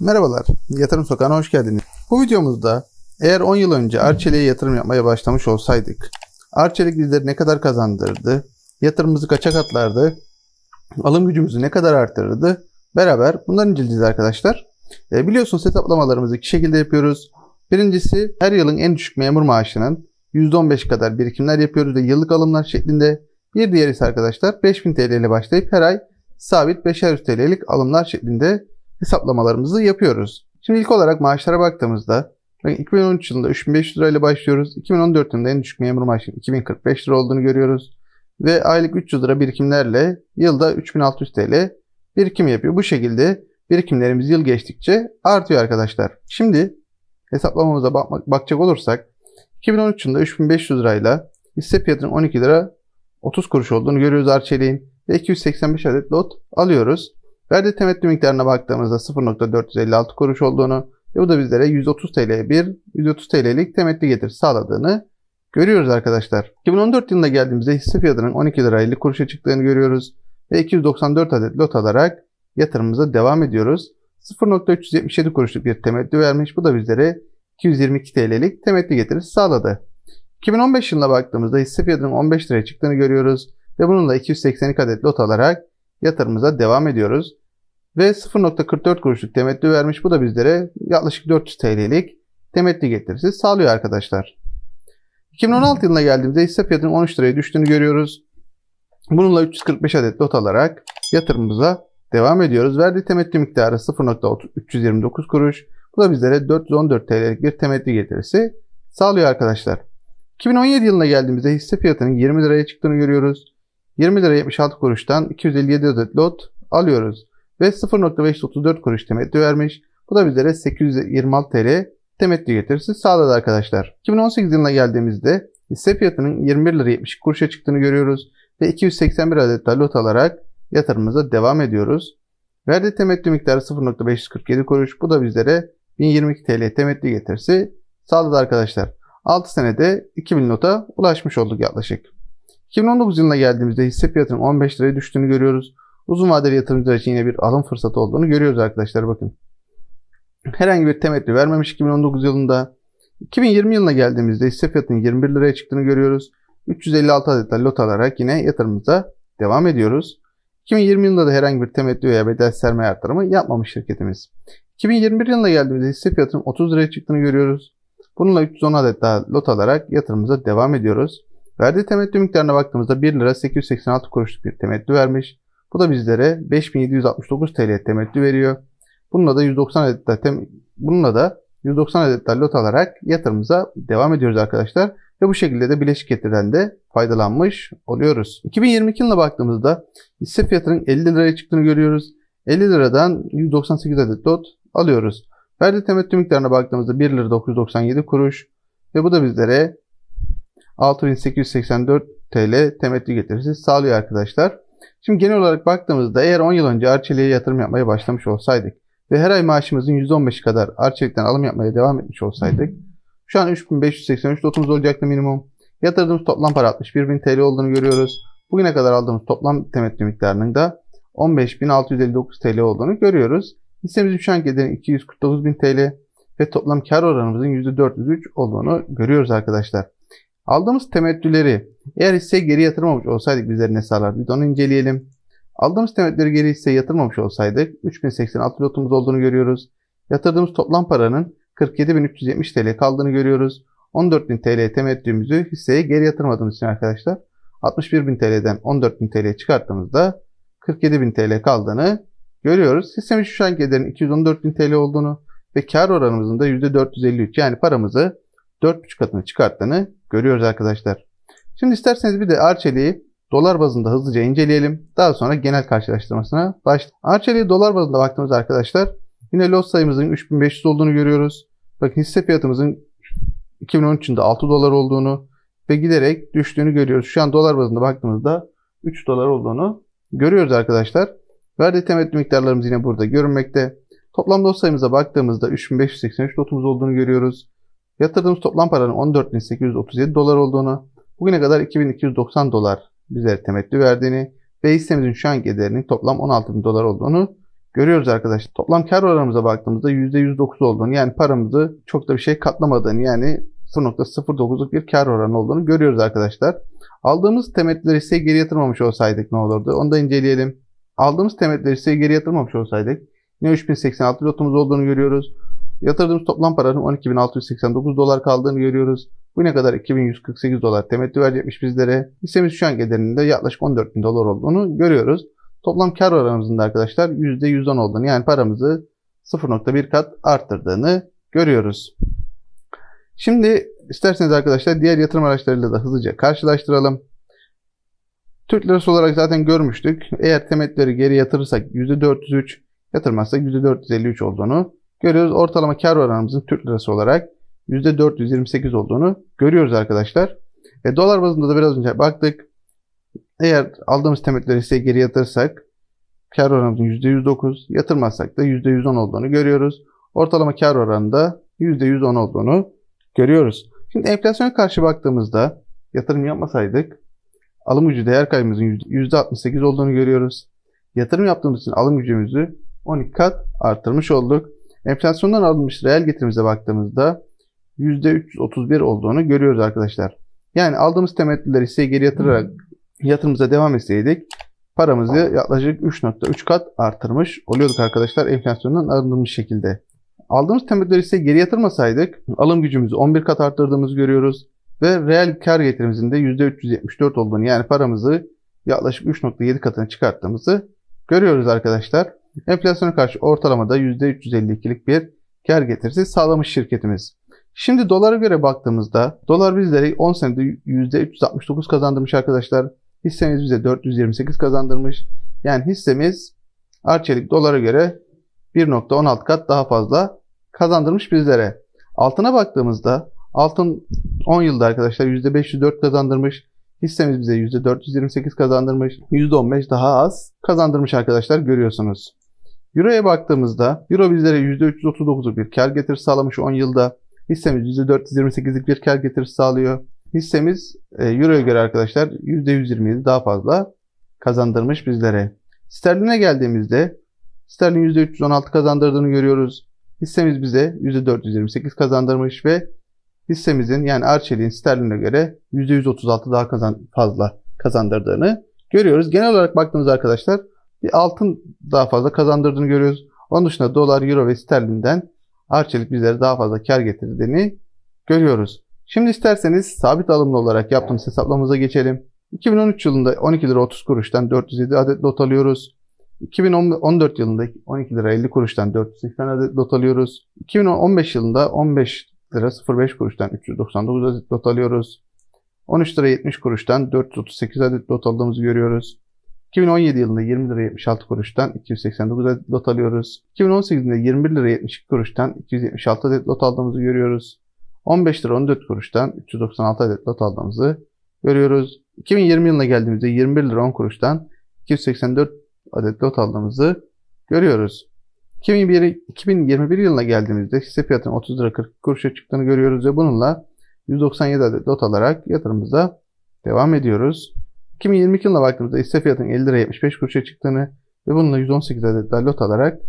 Merhabalar, Yatırım Sokağı'na hoş geldiniz. Bu videomuzda eğer 10 yıl önce Arçelik'e yatırım yapmaya başlamış olsaydık, Arçelik bizleri ne kadar kazandırdı, yatırımımızı kaça katlardı, alım gücümüzü ne kadar arttırırdı, beraber bunları inceleyeceğiz arkadaşlar. E, biliyorsunuz hesaplamalarımızı iki şekilde yapıyoruz. Birincisi her yılın en düşük memur maaşının %15 kadar birikimler yapıyoruz ve yıllık alımlar şeklinde. Bir diğeri ise arkadaşlar 5000 TL ile başlayıp her ay sabit 500 TL'lik alımlar şeklinde hesaplamalarımızı yapıyoruz. Şimdi ilk olarak maaşlara baktığımızda 2013 yılında 3500 lira ile başlıyoruz. 2014 yılında en düşük memur maaşının 2045 lira olduğunu görüyoruz. Ve aylık 300 lira birikimlerle yılda 3600 TL birikim yapıyor. Bu şekilde birikimlerimiz yıl geçtikçe artıyor arkadaşlar. Şimdi hesaplamamıza bakmak, bakacak olursak 2013 yılında 3500 lirayla hisse fiyatının 12 lira 30 kuruş olduğunu görüyoruz Arçelik'in ve 285 adet lot alıyoruz. Verdi temettü miktarına baktığımızda 0.456 kuruş olduğunu ve bu da bizlere 130 TL bir 130 TL'lik temettü getir sağladığını görüyoruz arkadaşlar. 2014 yılında geldiğimizde hisse fiyatının 12 lira 50 kuruşa çıktığını görüyoruz ve 294 adet lot alarak yatırımımıza devam ediyoruz. 0.377 kuruşluk bir temettü vermiş. Bu da bizlere 222 TL'lik temettü getirisi sağladı. 2015 yılına baktığımızda hisse fiyatının 15 liraya çıktığını görüyoruz ve bununla 282 adet lot alarak yatırımımıza devam ediyoruz. Ve 0.44 kuruşluk temettü vermiş. Bu da bizlere yaklaşık 400 TL'lik temettü getirisi sağlıyor arkadaşlar. 2016 yılına geldiğimizde hisse fiyatının 13 liraya düştüğünü görüyoruz. Bununla 345 adet lot alarak yatırımımıza devam ediyoruz. Verdiği temettü miktarı 0.329 kuruş. Bu da bizlere 414 TL'lik bir temettü getirisi sağlıyor arkadaşlar. 2017 yılına geldiğimizde hisse fiyatının 20 liraya çıktığını görüyoruz. 20 lira 76 kuruştan 257 adet lot alıyoruz. Ve 0.534 kuruş temettü vermiş. Bu da bizlere 826 TL temettü getirisi sağladı arkadaşlar. 2018 yılına geldiğimizde hisse fiyatının 21 lira 70 kuruşa çıktığını görüyoruz. Ve 281 adet lot alarak yatırımımıza devam ediyoruz. Verdiği temettü miktarı 0.547 kuruş. Bu da bizlere 1022 TL temettü getirisi sağladı arkadaşlar. 6 senede 2000 nota ulaşmış olduk yaklaşık. 2019 yılına geldiğimizde hisse fiyatının 15 liraya düştüğünü görüyoruz. Uzun vadeli yatırımcılar için yine bir alım fırsatı olduğunu görüyoruz arkadaşlar bakın. Herhangi bir temettü vermemiş 2019 yılında. 2020 yılına geldiğimizde hisse fiyatının 21 liraya çıktığını görüyoruz. 356 adet lot alarak yine yatırımımıza devam ediyoruz. 2020 yılında da herhangi bir temettü veya bedel sermaye artırımı yapmamış şirketimiz. 2021 yılına geldiğimizde hisse fiyatının 30 liraya çıktığını görüyoruz. Bununla 310 adet daha lot alarak yatırımımıza devam ediyoruz. Verdiği temettü miktarına baktığımızda 1 lira 886 kuruşluk bir temettü vermiş. Bu da bizlere 5769 TL temettü veriyor. Bununla da 190 adet tem bununla da 190 adet lot alarak yatırımımıza devam ediyoruz arkadaşlar. Ve bu şekilde de bileşik getirden de faydalanmış oluyoruz. 2022 yılına baktığımızda hisse fiyatının 50 liraya çıktığını görüyoruz. 50 liradan 198 adet lot alıyoruz. Verdiği temettü miktarına baktığımızda 1 lira 997 kuruş ve bu da bizlere 6884 TL temettü getirisi sağlıyor arkadaşlar. Şimdi genel olarak baktığımızda eğer 10 yıl önce Arçelik'e yatırım yapmaya başlamış olsaydık ve her ay maaşımızın %15 kadar Arçelik'ten alım yapmaya devam etmiş olsaydık şu an 3583 lotumuz olacaktı minimum. Yatırdığımız toplam para 61.000 TL olduğunu görüyoruz. Bugüne kadar aldığımız toplam temettü miktarının da 15.659 TL olduğunu görüyoruz. Hissemizin şu anki değeri 249.000 TL ve toplam kar oranımızın %403 olduğunu görüyoruz arkadaşlar. Aldığımız temettüleri eğer hisseye geri yatırmamış olsaydık bizlere ne sağlardı? Onu inceleyelim. Aldığımız temettüleri geri hisseye yatırmamış olsaydık 3086 lotumuz olduğunu görüyoruz. Yatırdığımız toplam paranın 47.370 TL kaldığını görüyoruz. 14.000 TL temettümüzü hisseye geri yatırmadığımız için arkadaşlar 61.000 TL'den 14.000 TL çıkarttığımızda 47.000 TL kaldığını görüyoruz. Hissemizin şu anki ederinin 214.000 TL olduğunu ve kar oranımızın da %453 yani paramızı 4,5 katını çıkarttığını görüyoruz arkadaşlar. Şimdi isterseniz bir de Arçelik'i dolar bazında hızlıca inceleyelim. Daha sonra genel karşılaştırmasına başlayalım. Arçelik'i dolar bazında baktığımız arkadaşlar yine lot sayımızın 3500 olduğunu görüyoruz. Bakın hisse fiyatımızın 2013 yılında 6 dolar olduğunu ve giderek düştüğünü görüyoruz. Şu an dolar bazında baktığımızda 3 dolar olduğunu görüyoruz arkadaşlar. Verdiği temettü miktarlarımız yine burada görünmekte. Toplam lot sayımıza baktığımızda 3583 lotumuz olduğunu görüyoruz. Yatırdığımız toplam paranın 14.837 dolar olduğunu, bugüne kadar 2290 dolar bize temettü verdiğini ve hissemizin şu anki değerinin toplam 16.000 dolar olduğunu görüyoruz arkadaşlar. Toplam kar oranımıza baktığımızda %109 olduğunu yani paramızı çok da bir şey katlamadığını yani 0.09'luk bir kar oranı olduğunu görüyoruz arkadaşlar. Aldığımız temetleri ise geri yatırmamış olsaydık ne olurdu? Onu da inceleyelim. Aldığımız temetleri ise geri yatırmamış olsaydık yine 3086 lotumuz olduğunu görüyoruz. Yatırdığımız toplam paranın 12.689 dolar kaldığını görüyoruz. Bu ne kadar? 2148 dolar temettü verecekmiş bizlere. Hissemiz şu an ederinde yaklaşık 14.000 dolar olduğunu görüyoruz. Toplam kar oranımızın da arkadaşlar %110 olduğunu yani paramızı 0.1 kat arttırdığını görüyoruz. Şimdi isterseniz arkadaşlar diğer yatırım araçlarıyla da hızlıca karşılaştıralım. Türk lirası olarak zaten görmüştük. Eğer temetleri geri yatırırsak %403, yatırmazsak %453 olduğunu görüyoruz. Ortalama kar oranımızın Türk lirası olarak %428 olduğunu görüyoruz arkadaşlar. E, dolar bazında da biraz önce baktık. Eğer aldığımız temetleri ise geri yatırırsak kar oranımızın %109, yatırmazsak da %110 olduğunu görüyoruz. Ortalama kar oranında %110 olduğunu görüyoruz. Şimdi enflasyona karşı baktığımızda yatırım yapmasaydık alım gücü değer kaybımızın %68 olduğunu görüyoruz. Yatırım yaptığımız için alım gücümüzü 12 kat arttırmış olduk. Enflasyondan alınmış reel getirimize baktığımızda %331 olduğunu görüyoruz arkadaşlar. Yani aldığımız temettüleri ise geri yatırarak yatırımımıza devam etseydik paramızı yaklaşık 3.3 kat artırmış oluyorduk arkadaşlar enflasyondan arındırılmış şekilde. Aldığımız temettüleri ise geri yatırmasaydık alım gücümüzü 11 kat arttırdığımızı görüyoruz. Ve reel kar getirimizin de %374 olduğunu yani paramızı yaklaşık 3.7 katına çıkarttığımızı görüyoruz arkadaşlar. Enflasyona karşı ortalamada %352'lik bir kar getirisi sağlamış şirketimiz. Şimdi dolara göre baktığımızda dolar bizlere 10 senede %369 kazandırmış arkadaşlar. Hissemiz bize 428 kazandırmış. Yani hissemiz Arçelik dolara göre 1.16 kat daha fazla kazandırmış bizlere. Altına baktığımızda altın 10 yılda arkadaşlar %504 kazandırmış. Hissemiz bize %428 kazandırmış. %15 daha az kazandırmış arkadaşlar görüyorsunuz. Euro'ya baktığımızda Euro bizlere %339'luk bir kar getirisi sağlamış 10 yılda. Hissemiz %428'lik bir kar getirisi sağlıyor. Hissemiz e, Euro'ya göre arkadaşlar %127 daha fazla kazandırmış bizlere. Sterline geldiğimizde Sterlin %316 kazandırdığını görüyoruz. Hissemiz bize %428 kazandırmış ve hissemizin yani Arçelik'in sterline göre %136 daha kazan, fazla kazandırdığını görüyoruz. Genel olarak baktığımız arkadaşlar bir altın daha fazla kazandırdığını görüyoruz. Onun dışında dolar, euro ve sterlinden Arçelik bizlere daha fazla kar getirdiğini görüyoruz. Şimdi isterseniz sabit alımlı olarak yaptığımız hesaplamamıza geçelim. 2013 yılında 12 lira 30 kuruştan 407 adet lot alıyoruz. 2014 yılında 12 lira 50 kuruştan 480 adet lot alıyoruz. 2015 yılında 15 lira 05 kuruştan 399 adet lot alıyoruz. 13 lira 70 kuruştan 438 adet lot aldığımızı görüyoruz. 2017 yılında 20 lira 76 kuruştan 289 adet lot alıyoruz. 2018 yılında 21 lira 72 kuruştan 276 adet lot aldığımızı görüyoruz. 15 lira 14 kuruştan 396 adet lot aldığımızı görüyoruz. 2020 yılına geldiğimizde 21 lira 10 kuruştan 284 adet lot aldığımızı görüyoruz. 2021, 2021 yılına geldiğimizde hisse fiyatının 30 lira 40 kuruşa çıktığını görüyoruz ve bununla 197 adet lot alarak yatırımımıza devam ediyoruz. 2022 yılına baktığımızda hisse fiyatının 50 lira 75 kuruşa çıktığını ve bununla 118 adet daha lot alarak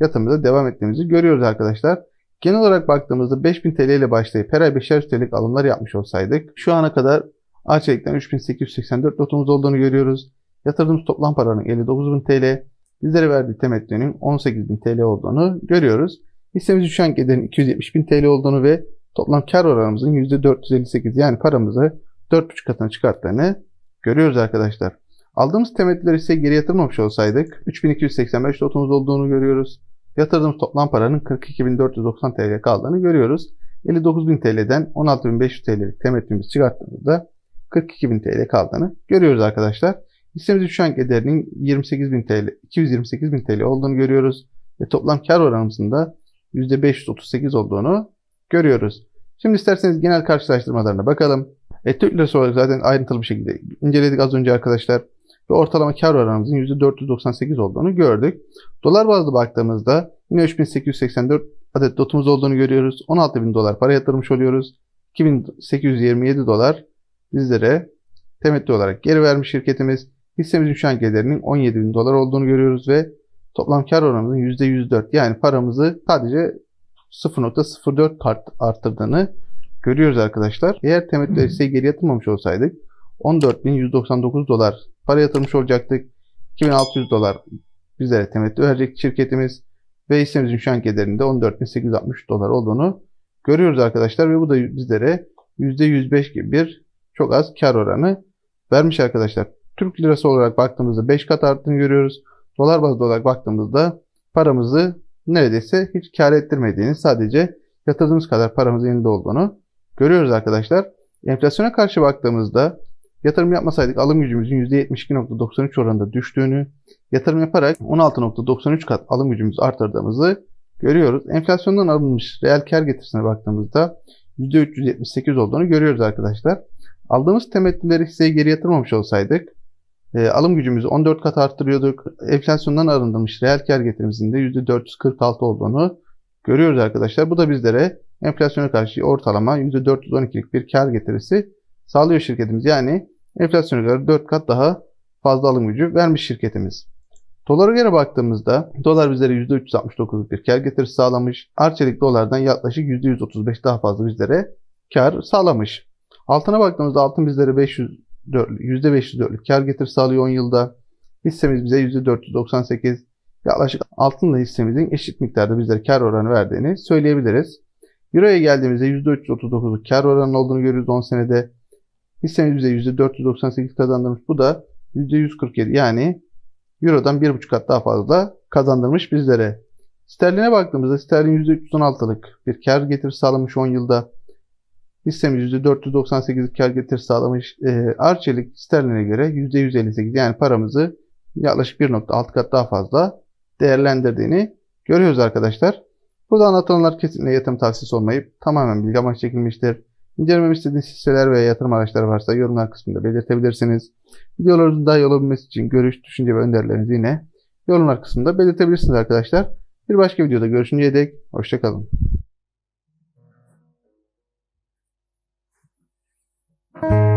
yatırımımıza devam ettiğimizi görüyoruz arkadaşlar. Genel olarak baktığımızda 5000 TL ile başlayıp her ay 500 TL'lik alımlar yapmış olsaydık şu ana kadar Arçelik'ten 3884 lotumuz olduğunu görüyoruz. Yatırdığımız toplam paranın 59.000 TL, bizlere verdiği temettünün 18.000 TL olduğunu görüyoruz. Hissemizin şu anki ederinin 270.000 TL olduğunu ve toplam kar oranımızın %458 yani paramızı 4.5 katına çıkarttığını görüyoruz arkadaşlar. Aldığımız temettüleri ise geri yatırmamış olsaydık 3285 lotumuz olduğunu görüyoruz. Yatırdığımız toplam paranın 42.490 TL kaldığını görüyoruz. 59.000 TL'den 16.500 TL'lik temettümüzü çıkarttığımızda 42.000 TL kaldığını görüyoruz arkadaşlar. Hissemizin şu anki ederinin 28.000 TL, 228.000 TL olduğunu görüyoruz. Ve toplam kar oranımızın da %538 olduğunu görüyoruz. Şimdi isterseniz genel karşılaştırmalarına bakalım. E, lirası olarak zaten ayrıntılı bir şekilde inceledik az önce arkadaşlar. Ve ortalama kar oranımızın %498 olduğunu gördük. Dolar bazlı baktığımızda yine 3884 adet dotumuz olduğunu görüyoruz. 16.000 dolar para yatırmış oluyoruz. 2827 dolar bizlere temettü olarak geri vermiş şirketimiz. Hissemizin şu an gelirinin 17 bin dolar olduğunu görüyoruz ve toplam kar oranımızın %104 yani paramızı sadece 0.04 art- arttırdığını görüyoruz arkadaşlar. Eğer temettü hisseyi geri yatırmamış olsaydık 14.199 dolar para yatırmış olacaktık. 2600 dolar bizlere temettü verecek şirketimiz ve hissemizin şu anki ederinde 14.860 dolar olduğunu görüyoruz arkadaşlar ve bu da bizlere %105 gibi bir çok az kar oranı vermiş arkadaşlar. Türk lirası olarak baktığımızda 5 kat arttığını görüyoruz. Dolar bazlı olarak baktığımızda paramızı neredeyse hiç kar ettirmediğini sadece yatırdığımız kadar paramızın elinde olduğunu görüyoruz arkadaşlar. Enflasyona karşı baktığımızda yatırım yapmasaydık alım gücümüzün %72.93 oranında düştüğünü, yatırım yaparak 16.93 kat alım gücümüzü artırdığımızı görüyoruz. Enflasyondan alınmış reel kar getirisine baktığımızda %378 olduğunu görüyoruz arkadaşlar. Aldığımız temettüleri hisseye geri yatırmamış olsaydık e, alım gücümüzü 14 kat arttırıyorduk. Enflasyondan arındırmış reel kar getirimizin de %446 olduğunu görüyoruz arkadaşlar. Bu da bizlere enflasyona karşı ortalama %412'lik bir kar getirisi sağlıyor şirketimiz. Yani enflasyona göre 4 kat daha fazla alım gücü vermiş şirketimiz. Dolara göre baktığımızda dolar bizlere %369'luk bir kar getirisi sağlamış. Arçelik dolardan yaklaşık %135 daha fazla bizlere kar sağlamış. Altına baktığımızda altın bizlere 500 %504'lük kar getir sağlıyor 10 yılda. Hissemiz bize %498. Yaklaşık altınla hissemizin eşit miktarda bizlere kar oranı verdiğini söyleyebiliriz. Euro'ya geldiğimizde %339'luk kar oranı olduğunu görüyoruz 10 senede. Hissemiz bize %498 kazandırmış. Bu da %147 yani Euro'dan 1,5 kat daha fazla kazandırmış bizlere. Sterline baktığımızda sterlin %316'lık bir kar getirisi sağlamış 10 yılda. Hissemiz %498 kar getir sağlamış. E, Arçelik sterline göre %158 yani paramızı yaklaşık 1.6 kat daha fazla değerlendirdiğini görüyoruz arkadaşlar. Burada anlatılanlar kesinlikle yatırım tavsiyesi olmayıp tamamen bilgi amaç çekilmiştir. İncelememiş istediğiniz hisseler veya yatırım araçları varsa yorumlar kısmında belirtebilirsiniz. Videolarımızın daha iyi olabilmesi için görüş, düşünce ve önerilerinizi yine yorumlar kısmında belirtebilirsiniz arkadaşlar. Bir başka videoda görüşünceye dek hoşçakalın. Thank you.